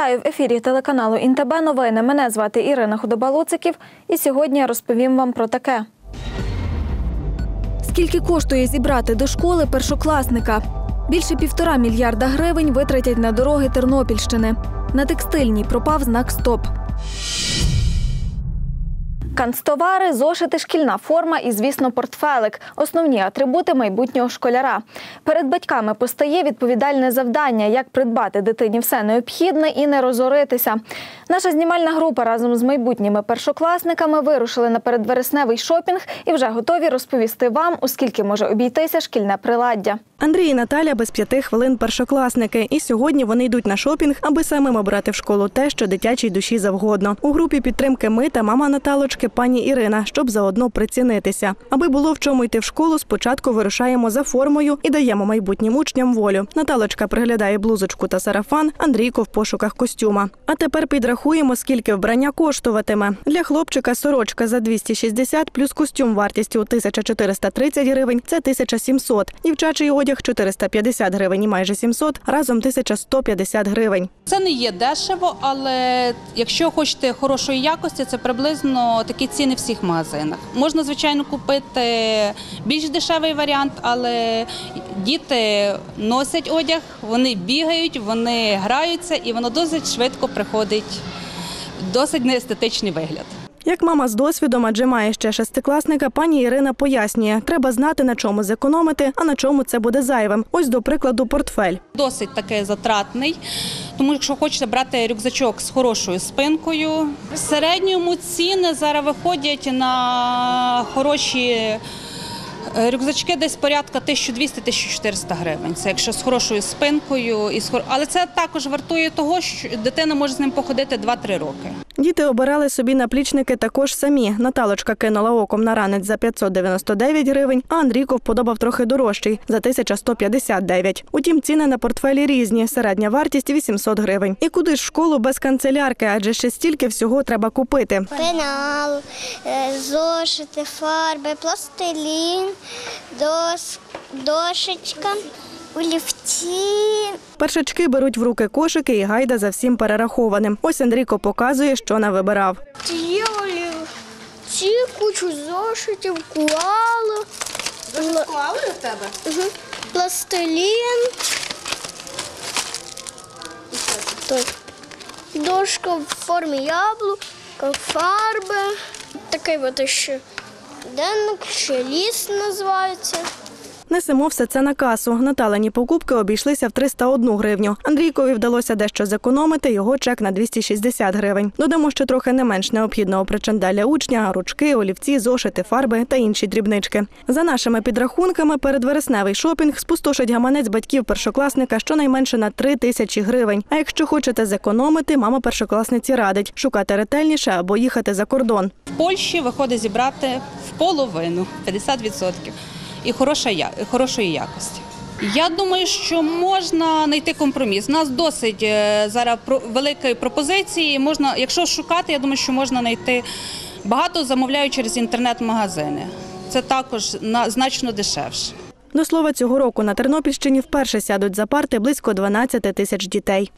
Вітаю в ефірі телеканалу Інтеб новини. Мене звати Ірина Худоба-Луциків і сьогодні я розповім вам про таке. Скільки коштує зібрати до школи першокласника? Більше півтора мільярда гривень витратять на дороги Тернопільщини. На текстильній пропав знак Стоп. Канцтовари, зошити, шкільна форма і, звісно, портфелик основні атрибути майбутнього школяра. Перед батьками постає відповідальне завдання, як придбати дитині все необхідне і не розоритися. Наша знімальна група разом з майбутніми першокласниками вирушили на передвересневий шопінг і вже готові розповісти вам, у скільки може обійтися шкільне приладдя. Андрій і Наталя без п'яти хвилин першокласники. І сьогодні вони йдуть на шопінг, аби самим обрати в школу те, що дитячій душі завгодно. У групі підтримки ми та мама Наталочки, пані Ірина, щоб заодно прицінитися. Аби було в чому йти в школу, спочатку вирушаємо за формою і даємо майбутнім учням волю. Наталочка приглядає блузочку та сарафан, Андрійко в пошуках костюма. А тепер підрахуємо, скільки вбрання коштуватиме. Для хлопчика сорочка за 260 плюс костюм вартістю 1430 гривень – це 1700. Дівчачий одяг 450 гривень і майже 700, разом 1150 гривень. Це не є дешево, але якщо хочете хорошої якості, це приблизно такі ціни в всіх магазинах. Можна, звичайно, купити більш дешевий варіант, але діти носять одяг, вони бігають, вони граються і воно досить швидко приходить досить неестетичний вигляд. Як мама з досвідом, адже має ще шестикласника, пані Ірина пояснює, треба знати на чому зекономити, а на чому це буде зайвим. Ось до прикладу, портфель. Досить такий затратний. Тому, якщо хочете брати рюкзачок з хорошою спинкою, в середньому ціни зараз виходять на хороші рюкзачки десь порядка 1200-1400 гривень. Це якщо з хорошою спинкою, і з хор- але це також вартує того, що дитина може з ним походити 2-3 роки. Діти обирали собі наплічники також самі. Наталочка кинула оком на ранець за 599 гривень, а Андрійко вподобав трохи дорожчий за 1159. Утім, ціни на портфелі різні. Середня вартість 800 гривень. І куди ж школу без канцелярки, адже ще стільки всього треба купити. пенал, е, зошити, фарби, пластилін, дос, дошечка, олівці. Першачки беруть в руки кошики і гайда за всім перерахованим. Ось Андрійко показує, що навибирав. Є олівці, кучу зошитів, куали. Клали у тебе? Угу. Пластилін. Так. Дошка в формі яблука, фарби. Такий от ще денник, ще ліс називається. Несемо все це на касу. Наталені покупки обійшлися в 301 гривню. Андрійкові вдалося дещо зекономити, його чек на 260 гривень. Додамо, що трохи не менш необхідного причандаля учня, ручки, олівці, зошити, фарби та інші дрібнички. За нашими підрахунками, передвересневий шопінг спустошить гаманець батьків першокласника щонайменше на 3 тисячі гривень. А якщо хочете зекономити, мама першокласниці радить шукати ретельніше або їхати за кордон. В Польщі виходить зібрати в половину 50% і хорошої якості. Я думаю, що можна знайти компроміс. У нас досить е, зараз великої пропозиції. Можна, якщо шукати, я думаю, що можна знайти багато замовляють через інтернет-магазини. Це також на- значно дешевше. До слова, цього року на Тернопільщині вперше сядуть за парти близько 12 тисяч дітей.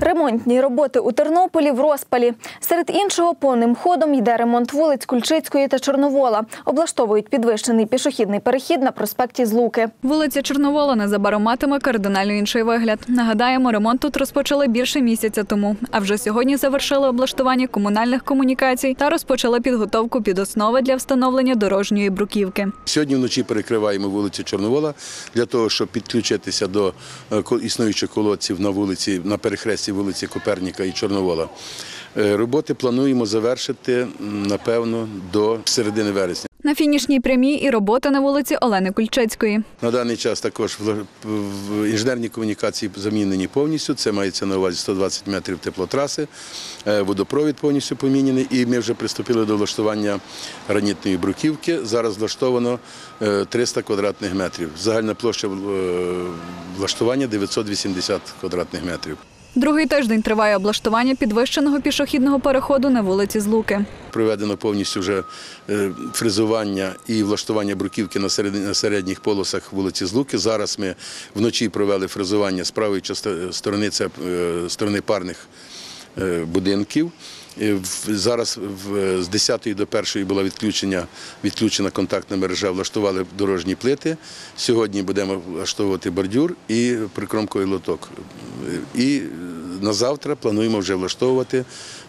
Ремонтні роботи у Тернополі в розпалі. Серед іншого повним ходом йде ремонт вулиць Кульчицької та Чорновола. Облаштовують підвищений пішохідний перехід на проспекті Злуки. Вулиця Чорновола незабаром матиме кардинально інший вигляд. Нагадаємо, ремонт тут розпочали більше місяця тому. А вже сьогодні завершили облаштування комунальних комунікацій та розпочали підготовку під основи для встановлення дорожньої бруківки. Сьогодні вночі перекриваємо вулицю Чорновола для того, щоб підключитися до е, ко- існуючих колодців на вулиці на перехресті вулиці Коперніка і Чорновола. Е, Роботи плануємо завершити напевно до середини вересня. На фінішній прямій і робота на вулиці Олени Кульчицької. На даний час також інженерні комунікації замінені повністю. Це мається на увазі 120 метрів теплотраси, е, водопровід повністю поміняний. І ми вже приступили до влаштування гранітної бруківки. Зараз влаштовано е, 300 квадратних метрів. Загальна площа е, влаштування 980 квадратних метрів. Другий тиждень триває облаштування підвищеного пішохідного переходу на вулиці Злуки. Проведено повністю вже е, фрезування і влаштування бруківки на середніх полосах вулиці Злуки. Зараз ми вночі провели фрезування з правої сторони, це е, сторони парних е, будинків. Зараз з 10 до 1 була відключення, відключена контактна мережа, влаштували дорожні плити. Сьогодні будемо влаштовувати бордюр і прикромковий лоток. І на завтра плануємо вже влаштовувати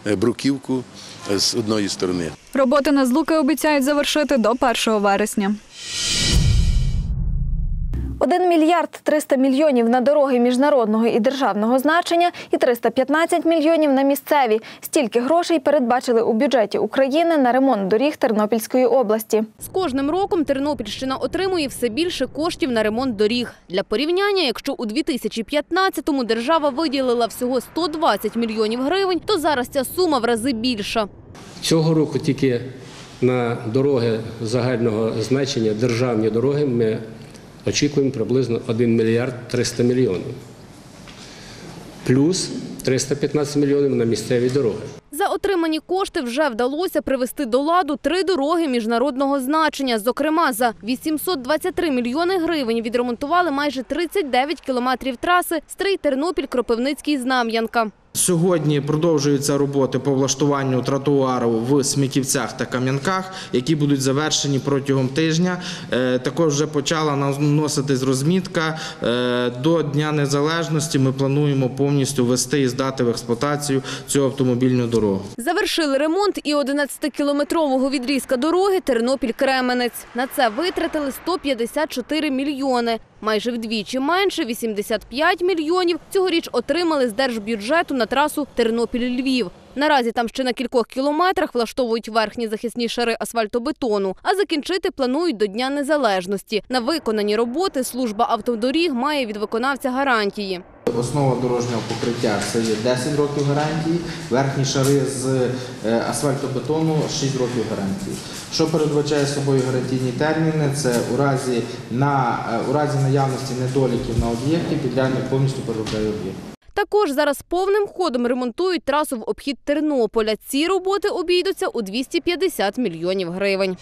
е, бруківку е, з одної сторони. Роботи на Злуки обіцяють завершити до 1 вересня. 1 мільярд 300 мільйонів на дороги міжнародного і державного значення і 315 мільйонів на місцеві. Стільки грошей передбачили у бюджеті України на ремонт доріг Тернопільської області. З кожним роком Тернопільщина отримує все більше коштів на ремонт доріг. Для порівняння, якщо у 2015-му держава виділила всього 120 мільйонів гривень, то зараз ця сума в рази більша. Цього року тільки на дороги загального значення, державні дороги, ми очікуємо приблизно 1 мільярд 300 мільйонів. Плюс 315 мільйонів на місцеві дороги. Отримані кошти вже вдалося привести до ладу три дороги міжнародного значення. Зокрема, за 823 мільйони гривень відремонтували майже 39 кілометрів траси Стрий-Тернопіль-Кропивницький-Знам'янка. Сьогодні продовжуються роботи по влаштуванню тротуару в Сміківцях та Кам'янках, які будуть завершені протягом тижня. Е, Також вже почала наноситись розмітка. Е, До Дня Незалежності ми плануємо повністю ввести і здати в експлуатацію цю автомобільну дорогу. Завершили ремонт і 11-кілометрового відрізка дороги Тернопіль-Кременець. На це витратили 154 мільйони. Майже вдвічі менше – 85 мільйонів. Цьогоріч отримали з держбюджету на трасу Тернопіль-Львів. Наразі там ще на кількох кілометрах влаштовують верхні захисні шари асфальтобетону, а закінчити планують до Дня Незалежності. На виконані роботи служба автодоріг має від виконавця гарантії. Основа дорожнього покриття це є 10 років гарантії, верхні шари з е, асфальтобетону 6 років гарантії. Що передбачає собою гарантійні терміни? Це у разі, на, е, у разі наявності недоліків на об'єкті підрядник повністю переробляє об'єкт. Також зараз повним ходом ремонтують трасу в обхід Тернополя. Ці роботи обійдуться у 250 мільйонів гривень.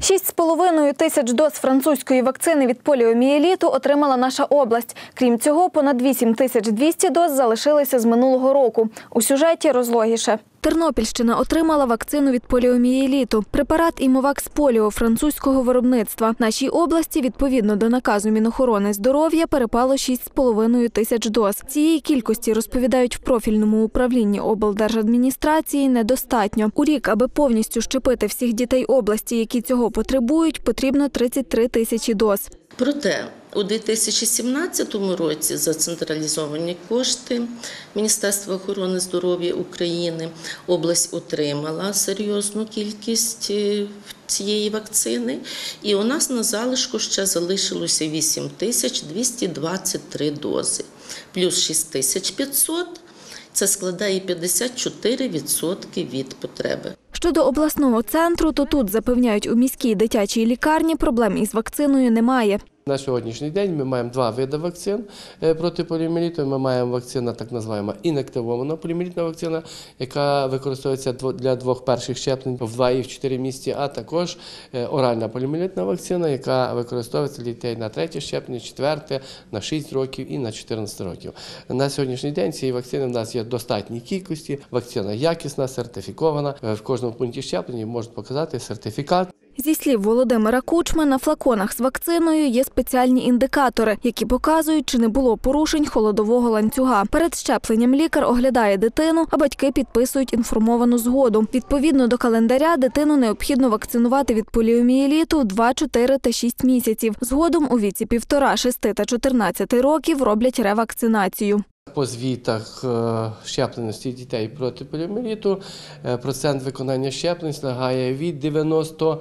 6,5 тисяч доз французької вакцини від поліомієліту отримала наша область. Крім цього, понад 8 тисяч 200 доз залишилися з минулого року. У сюжеті розлогіше. Тернопільщина отримала вакцину від поліомієліту. Препарат імовакс поліо французького виробництва. Нашій області, відповідно до наказу Мінохорони здоров'я, перепало 6,5 тисяч доз. Цієї кількості розповідають в профільному управлінні облдержадміністрації недостатньо. У рік, аби повністю щепити всіх дітей області, які цього потребують, потрібно 33 тисячі доз. Проте у 2017 році за централізовані кошти Міністерства охорони здоров'я України область отримала серйозну кількість е, цієї вакцини, і у нас на залишку ще залишилося 8 тисяч дози, плюс 6500 – це складає 54% від потреби. Щодо обласного центру, то тут запевняють у міській дитячій лікарні проблем із вакциною немає. На сьогоднішній день ми маємо два види вакцин е, проти поліоміеліту. Ми маємо вакцина, так називаємо інактивована поліоміелітна вакцина, яка використовується для двох перших щеплень в 2 і в 4 місяці, а також е, оральна поліоміелітна вакцина, яка використовується для дітей на третє щеплення, четверте, на 6 років і на 14 років. На сьогоднішній день цієї вакцини в нас є достатній кількості. Вакцина якісна, сертифікована. Е, В кожному пункті щеплення можуть показати сертифікат. Зі слів Володимира Кучма, на флаконах з вакциною є спеціальні індикатори, які показують, чи не було порушень холодового ланцюга. Перед щепленням лікар оглядає дитину, а батьки підписують інформовану згоду. Відповідно до календаря, дитину необхідно вакцинувати від поліомієліту в 2, 4 та 6 місяців. Згодом у віці 1,5, 6 та 14 років роблять ревакцинацію. По звітах е, щепленості дітей проти поліоміеліту е, процент виконання щеплень сягає від 90%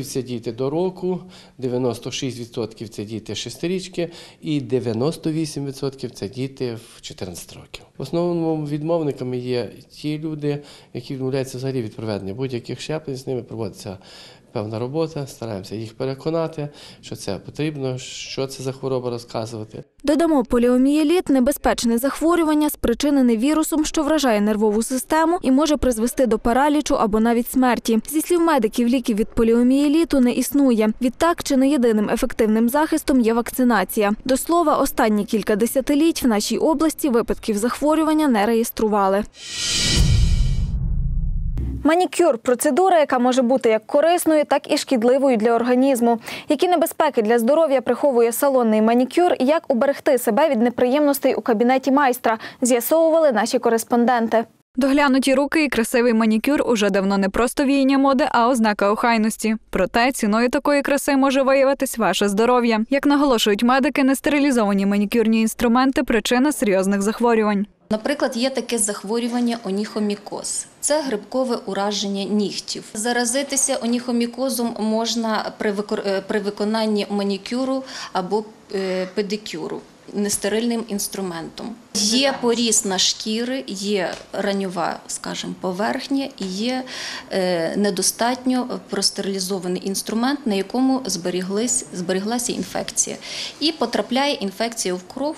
е, це діти до року, 96% це діти шестирічки і 98% це діти в 14 років. В основному відмовниками є ті люди, які відмовляються взагалі від проведення будь-яких щеплень. З ними проводиться певна робота, стараємося їх переконати, що це потрібно, що це за хвороба розказувати. Додамо, поліомієліт – небезпечне захворювання, спричинене вірусом, що вражає нервову систему і може призвести до паралічу або навіть смерті. Зі слів медиків, ліків від поліомієліту не існує. Відтак, чи не єдиним ефективним захистом є вакцинація. До слова, останні кілька десятиліть в нашій області випадків захворювання не реєстрували. Манікюр процедура, яка може бути як корисною, так і шкідливою для організму. Які небезпеки для здоров'я приховує салонний манікюр, і як уберегти себе від неприємностей у кабінеті майстра, з'ясовували наші кореспонденти. Доглянуті руки і красивий манікюр уже давно не просто віяння моди, а ознака охайності. Проте ціною такої краси може виявитись ваше здоров'я. Як наголошують медики, нестерилізовані манікюрні інструменти причина серйозних захворювань. Наприклад, є таке захворювання оніхомікоз. Це грибкове ураження нігтів. Заразитися оніхомікозом можна при, е, виконанні манікюру або е, педикюру нестерильним інструментом. Є поріз на шкіри, є раньова, скажімо, поверхня і є е, недостатньо простерилізований інструмент, на якому зберіглася інфекція. І потрапляє інфекція в кров.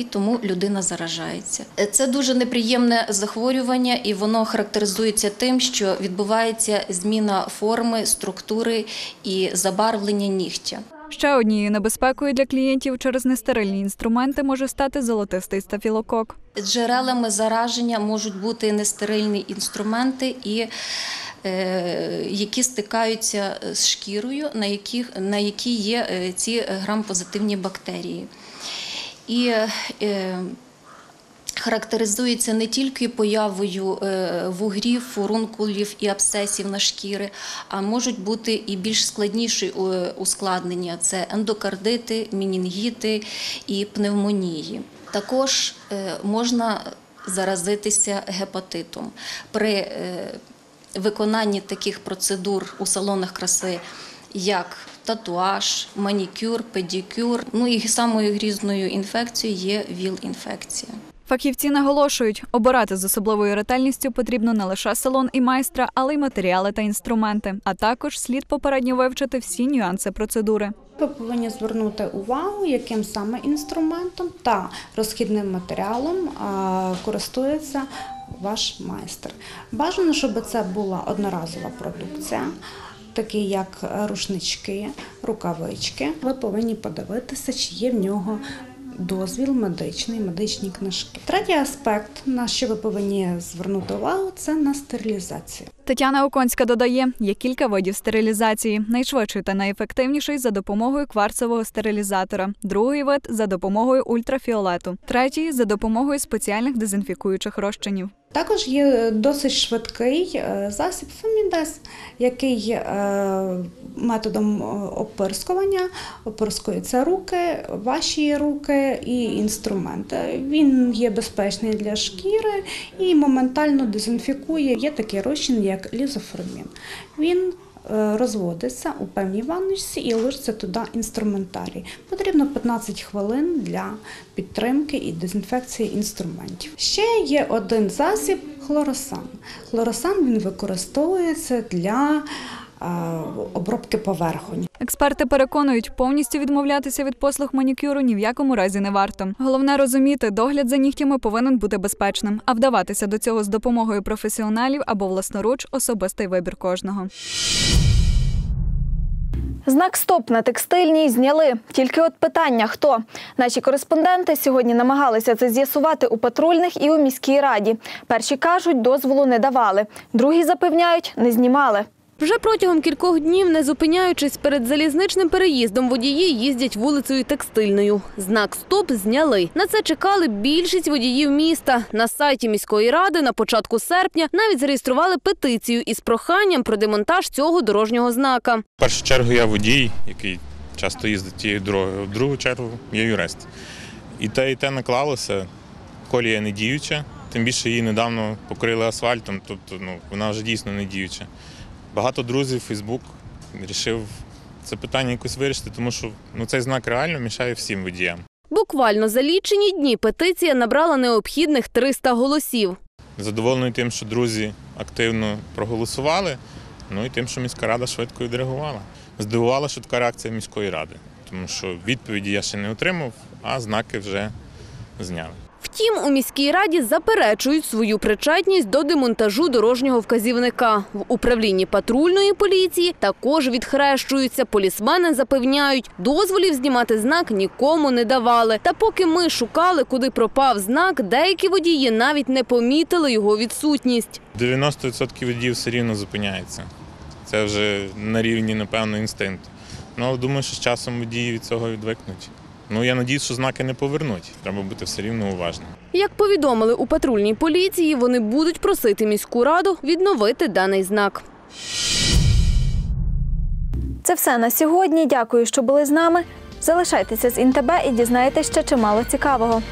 І тому людина заражається. Е, Це дуже неприємне захворювання, і воно характеризується тим, що відбувається зміна форми, структури і забарвлення нігтя. Ще однією небезпекою для клієнтів через нестерильні інструменти може стати золотистий стафілокок. Джерелами зараження можуть бути нестерильні інструменти і е, які стикаються з шкірою, на яких на які є е, ці грам-позитивні бактерії. І е, характеризується не тільки появою е, вугрів, фурункулів і абсцесів на шкіри, а можуть бути і більш складніші е, ускладнення це ендокардити, мінінгіти і пневмонії. Також можна заразитися гепатитом. При виконанні таких процедур у салонах краси, як татуаж, манікюр, педикюр. Ну і самою грізною інфекцією є ВІЛ-інфекція. Фахівці наголошують, обирати з особливою ретельністю потрібно не лише салон і майстра, але й матеріали та інструменти. А також слід попередньо вивчити всі нюанси процедури. Ви повинні звернути увагу, яким саме інструментом та розхідним матеріалом користується ваш майстер. Бажано, щоб це була одноразова продукція. Такі як рушнички, рукавички. Ви повинні подивитися, чи є в нього дозвіл медичний, медичні книжки. Третій аспект, на що ви повинні звернути увагу, це на стерилізацію. Тетяна Оконська додає, є кілька видів стерилізації. Найшвидший та найефективніший за допомогою кварцевого стерилізатора, другий вид за допомогою ультрафіолету, третій за допомогою спеціальних дезінфікуючих розчинів. Також є досить швидкий е, засіб Фемідес, який е, методом е, опирскування опирскуються руки, ваші руки і інструменти. Він є безпечний для шкіри і моментально дезінфікує. Є такий розчин, як лізоформін. Він е, розводиться у певній ванночці і лишиться туди інструментарій. Потрібно 15 хвилин для підтримки і дезінфекції інструментів. Ще є один засіб хлоросан. Хлоросан він використовується для обробки поверхонь. Експерти переконують, повністю відмовлятися від послуг манікюру ні в якому разі не варто. Головне розуміти, догляд за нігтями повинен бути безпечним, а вдаватися до цього з допомогою професіоналів або власноруч особистий вибір кожного. Знак Стоп на текстильній зняли. Тільки от питання хто. Наші кореспонденти сьогодні намагалися це з'ясувати у патрульних і у міській раді. Перші кажуть, дозволу не давали. Другі запевняють, не знімали. Вже протягом кількох днів, не зупиняючись перед залізничним переїздом, водії їздять вулицею текстильною. Знак «Стоп» зняли. На це чекали більшість водіїв міста. На сайті міської ради на початку серпня навіть зареєстрували петицію із проханням про демонтаж цього дорожнього знака. В першу чергу я водій, який часто їздить тією дорогою. В другу чергу я юрист. І те, і те наклалося. Колія не діюча, тим більше її недавно покрили асфальтом, тобто ну, вона вже дійсно не діюча. Багато друзів, Фейсбук вирішив це питання якось вирішити, тому що ну, цей знак реально мішає всім водіям. Буквально за лічені дні петиція набрала необхідних 300 голосів. Задоволений тим, що друзі активно проголосували. Ну і тим, що міська рада швидко відреагувала. Здивувала швидка реакція міської ради, тому що відповіді я ще не отримав, а знаки вже зняли. Втім, у міській раді заперечують свою причетність до демонтажу дорожнього вказівника. В управлінні патрульної поліції також відхрещуються. Полісмени запевняють, дозволів знімати знак нікому не давали. Та поки ми шукали, куди пропав знак, деякі водії навіть не помітили його відсутність. 90% водіїв все рівно зупиняється. Це вже на рівні, напевно, інстинкту. Ну, думаю, що з часом водії від цього відвикнуть. Ну, я надіюсь, що знаки не повернуть. Треба бути все рівно уважним. Як повідомили у патрульній поліції, вони будуть просити міську раду відновити даний знак. Це все на сьогодні. Дякую, що були з нами. Залишайтеся з Інтебе і дізнаєтеся ще чимало цікавого.